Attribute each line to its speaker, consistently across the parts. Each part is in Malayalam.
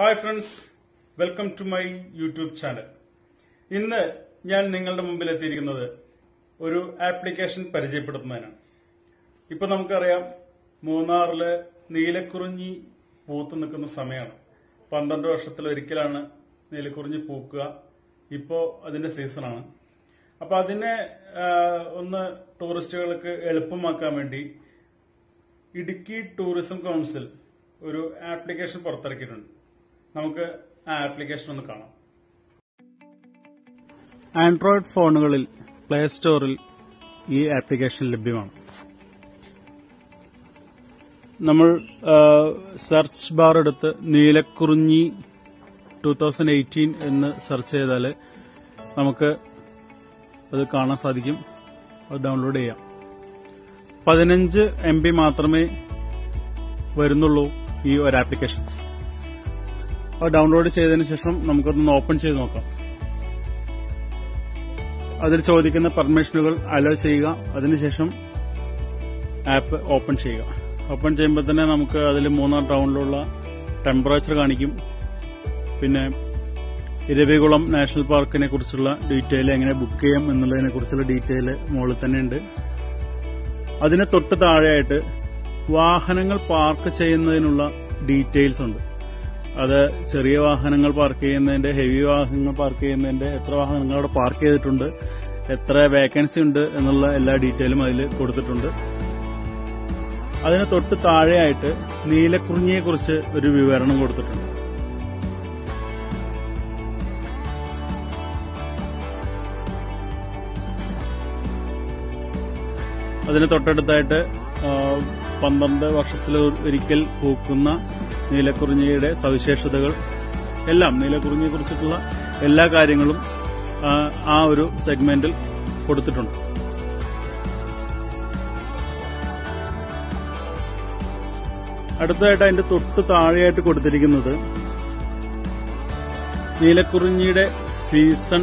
Speaker 1: Hi friends welcome to my YouTube channel ഇന്ന് ഞാൻ നിങ്ങളുടെ മുമ്പിൽ എത്തിയിരിക്കുന്നത് ഒരു ആപ്ലിക്കേഷൻ പരിചയപ്പെടുത്തുന്നതിനാണ്. ഇപ്പൊ നമുക്കറിയാം മൂന്നാറിൽ നീലക്കുറിഞ്ഞി പൂത്ത് നിൽക്കുന്ന സമയമാണ്. പന്ത്രണ്ട് വർഷത്തിൽ ഒരിക്കലാണ് നീലക്കുറിഞ്ഞി പൂക്കുക. ഇപ്പോ അതിന്റെ സീസണാണ് അപ്പൊ അതിനെ ഒന്ന് ടൂറിസ്റ്റുകൾക്ക് എളുപ്പമാക്കാൻ വേണ്ടി ഇടുക്കി ടൂറിസം കൗൺസിൽ ഒരു ആപ്ലിക്കേഷൻ പുറത്തിറക്കിയിട്ടുണ്ട്. നമുക്ക് ആ ആപ്ലിക്കേഷൻ ഒന്ന് കാണാം. ആൻഡ്രോയിഡ് ഫോണുകളിൽ പ്ലേ സ്റ്റോറിൽ ഈ ആപ്ലിക്കേഷൻ ലഭ്യമാണ്. നമ്മൾ സെർച്ച് ബാർ എടുത്ത് നീലക്കുറിഞ്ഞി ടൂ തൗസൻഡ് എയ്റ്റീൻ എന്ന് സെർച്ച് ചെയ്താൽ നമുക്ക് അത് കാണാൻ സാധിക്കും. അത് ഡൗൺലോഡ് ചെയ്യാം. പതിനഞ്ച് എം ബി മാത്രമേ വരുന്നുള്ളൂ ഈ ഒരു ആപ്ലിക്കേഷൻ ഡൗൺലോഡ് ചെയ്തതിന് ശേഷം നമുക്കൊന്ന് ഓപ്പൺ ചെയ്ത് നോക്കാം. അതിൽ ചോദിക്കുന്ന പെർമിഷനുകൾ അലോ ചെയ്യുക. അതിനുശേഷം ആപ്പ് ഓപ്പൺ ചെയ്യുക. ഓപ്പൺ ചെയ്യുമ്പോൾ തന്നെ നമുക്ക് അതിൽ മൂന്നാം ടൗണിലുള്ള ടെമ്പറേച്ചർ കാണിക്കും. പിന്നെ ഇരവികുളം നാഷണൽ പാർക്കിനെ കുറിച്ചുള്ള ഡീറ്റെയിൽ എങ്ങനെ ബുക്ക് ചെയ്യാം എന്നുള്ളതിനെ കുറിച്ചുള്ള ഡീറ്റെയിൽ മുകളിൽ തന്നെ ഉണ്ട്. അതിന് തൊട്ട് താഴെയായിട്ട് വാഹനങ്ങൾ പാർക്ക് ചെയ്യുന്നതിനുള്ള ഡീറ്റെയിൽസ് ഉണ്ട്. അത് ചെറിയ വാഹനങ്ങൾ പാർക്ക് ചെയ്യുന്നതിന്റെ ഹെവി വാഹനങ്ങൾ പാർക്ക് ചെയ്യുന്നതിന്റെ എത്ര വാഹനങ്ങൾ അവിടെ പാർക്ക് ചെയ്തിട്ടുണ്ട് എത്ര വേക്കൻസി ഉണ്ട് എന്നുള്ള എല്ലാ ഡീറ്റെയിലും അതിൽ കൊടുത്തിട്ടുണ്ട്. അതിന് തൊട്ട് താഴെയായിട്ട് നീലക്കുറിഞ്ഞിയെ കുറിച്ച് ഒരു വിവരണം കൊടുത്തിട്ടുണ്ട്. അതിന് തൊട്ടടുത്തായിട്ട് പന്ത്രണ്ട് വർഷത്തിൽ ഒരിക്കൽ പൂക്കുന്ന നീലക്കുറിഞ്ഞിയുടെ സവിശേഷതകൾ എല്ലാം നീലക്കുറിഞ്ഞിയെ കുറിച്ചിട്ടുള്ള എല്ലാ കാര്യങ്ങളും ആ, ഒരു സെഗ്മെന്റിൽ കൊടുത്തിട്ടുണ്ട്. അടുത്തതായിട്ട് അതിന്റെ തൊട്ട് താഴെയായിട്ട് കൊടുത്തിരിക്കുന്നത് നീലക്കുറിഞ്ഞിയുടെ സീസൺ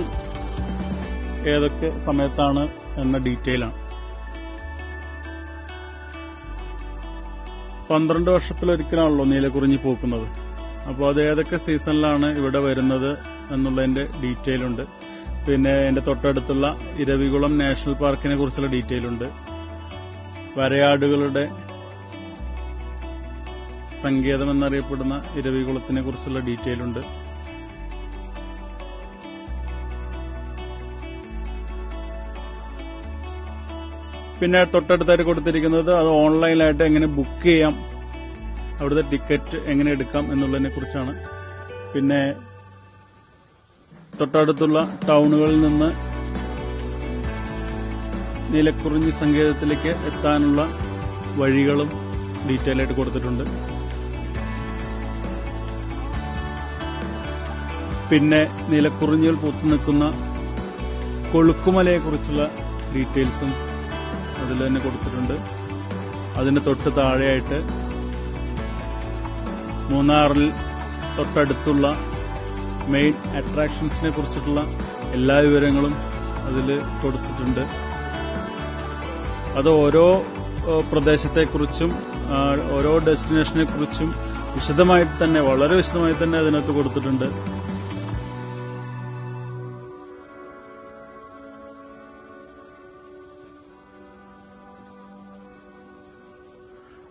Speaker 1: ഏതൊക്കെ സമയത്താണ് എന്ന ഡീറ്റെയിൽ പന്ത്രണ്ട് വർഷത്തിലൊരിക്കലാണല്ലോ നീലക്കുറിഞ്ഞി പൂക്കുന്നത്. അപ്പോൾ അത് ഏതൊക്കെ സീസണിലാണ് ഇവിടെ വരുന്നത് എന്നുള്ളതിന്റെ ഡീറ്റെയിൽ ഉണ്ട്. പിന്നെ എന്റെ തൊട്ടടുത്തുള്ള ഇരവികുളം നാഷണൽ പാർക്കിനെ കുറിച്ചുള്ള ഡീറ്റെയിൽ ഉണ്ട്. വരയാടുകളുടെ സങ്കേതം എന്നറിയപ്പെടുന്ന ഇരവികുളത്തിനെ കുറിച്ചുള്ള ഡീറ്റെയിൽ ഉണ്ട്. പിന്നെ തൊട്ടടുത്തായിട്ട് കൊടുത്തിരിക്കുന്നത് അത് ഓൺലൈനായിട്ട് എങ്ങനെ ബുക്ക് ചെയ്യാം അവിടുത്തെ ടിക്കറ്റ് എങ്ങനെ എടുക്കാം എന്നുള്ളതിനെ കുറിച്ചാണ്. പിന്നെ തൊട്ടടുത്തുള്ള ടൗണുകളിൽ നിന്ന് നീലക്കുറിഞ്ഞി സങ്കേതത്തിലേക്ക് എത്താനുള്ള വഴികളും ഡീറ്റെയിൽ ആയിട്ട് കൊടുത്തിട്ടുണ്ട്. പിന്നെ നിലക്കുറിഞ്ഞിൽ പൂത്തു നിൽക്കുന്ന കൊളുക്കുമലയെക്കുറിച്ചുള്ള ഡീറ്റെയിൽസും അതിൽ തന്നെ കൊടുത്തിട്ടുണ്ട്. അതിന് തൊട്ട് താഴെയായിട്ട് മൂന്നാറിൽ തൊട്ടടുത്തുള്ള മെയിൻ അട്രാക്ഷൻസിനെ കുറിച്ചിട്ടുള്ള എല്ലാ വിവരങ്ങളും അതിൽ കൊടുത്തിട്ടുണ്ട്. അത് ഓരോ പ്രദേശത്തെക്കുറിച്ചും ഓരോ ഡെസ്റ്റിനേഷനെ കുറിച്ചും വിശദമായിട്ട് തന്നെ വളരെ വിശദമായി തന്നെ അതിനകത്ത് കൊടുത്തിട്ടുണ്ട്.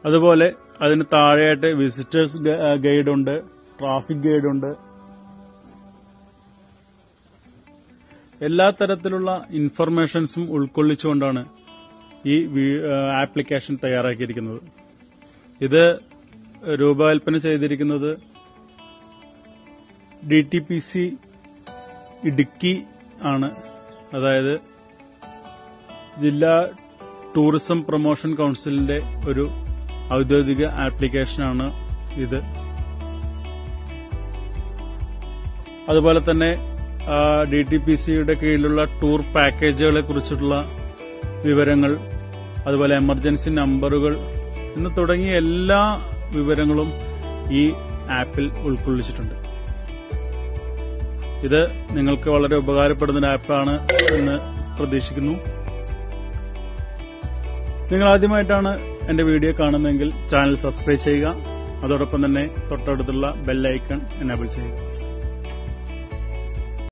Speaker 1: അതുപോലെ അതിന് താഴെയായിട്ട് വിസിറ്റേഴ്സ് ഗൈഡ് ഉണ്ട് ട്രാഫിക് ഗൈഡ് ഉണ്ട്. എല്ലാ തരത്തിലുള്ള ഇൻഫർമേഷൻസും ഉൾക്കൊള്ളിച്ചുകൊണ്ടാണ് ഈ ആപ്ലിക്കേഷൻ തയ്യാറാക്കിയിരിക്കുന്നത്. ഇത് രൂപകൽപ്പന ചെയ്തിരിക്കുന്നത് D T P C Idukki ആണ്. അതായത് ജില്ലാ ടൂറിസം പ്രൊമോഷൻ കൌൺസിലിന്റെ ഒരു ഔദ്യോഗിക ആപ്ലിക്കേഷനാണ് ഇത്. അതുപോലെ തന്നെ ഡി ടി പി സിയുടെ കീഴിലുള്ള ടൂർ പാക്കേജുകളെ കുറിച്ചിട്ടുള്ള വിവരങ്ങൾ അതുപോലെ എമർജൻസി നമ്പറുകൾ എന്ന് തുടങ്ങിയ എല്ലാ വിവരങ്ങളും ഈ ആപ്പിൽ ഉൾക്കൊള്ളിച്ചിട്ടുണ്ട്. ഇത് നിങ്ങൾക്ക് വളരെ ഉപകാരപ്പെടുന്ന ഒരു ആപ്പാണ് എന്ന് പ്രതീക്ഷിക്കുന്നു. നിങ്ങൾ ആദ്യമായിട്ടാണ് എന്റെ വീഡിയോ കാണുന്നെങ്കിൽ ചാനൽ സബ്സ്ക്രൈബ് ചെയ്യുക. അതോടൊപ്പം തന്നെ തൊട്ടടുത്തുള്ള ബെല്ലൈക്കൺ എനേബിൾ ചെയ്യുക.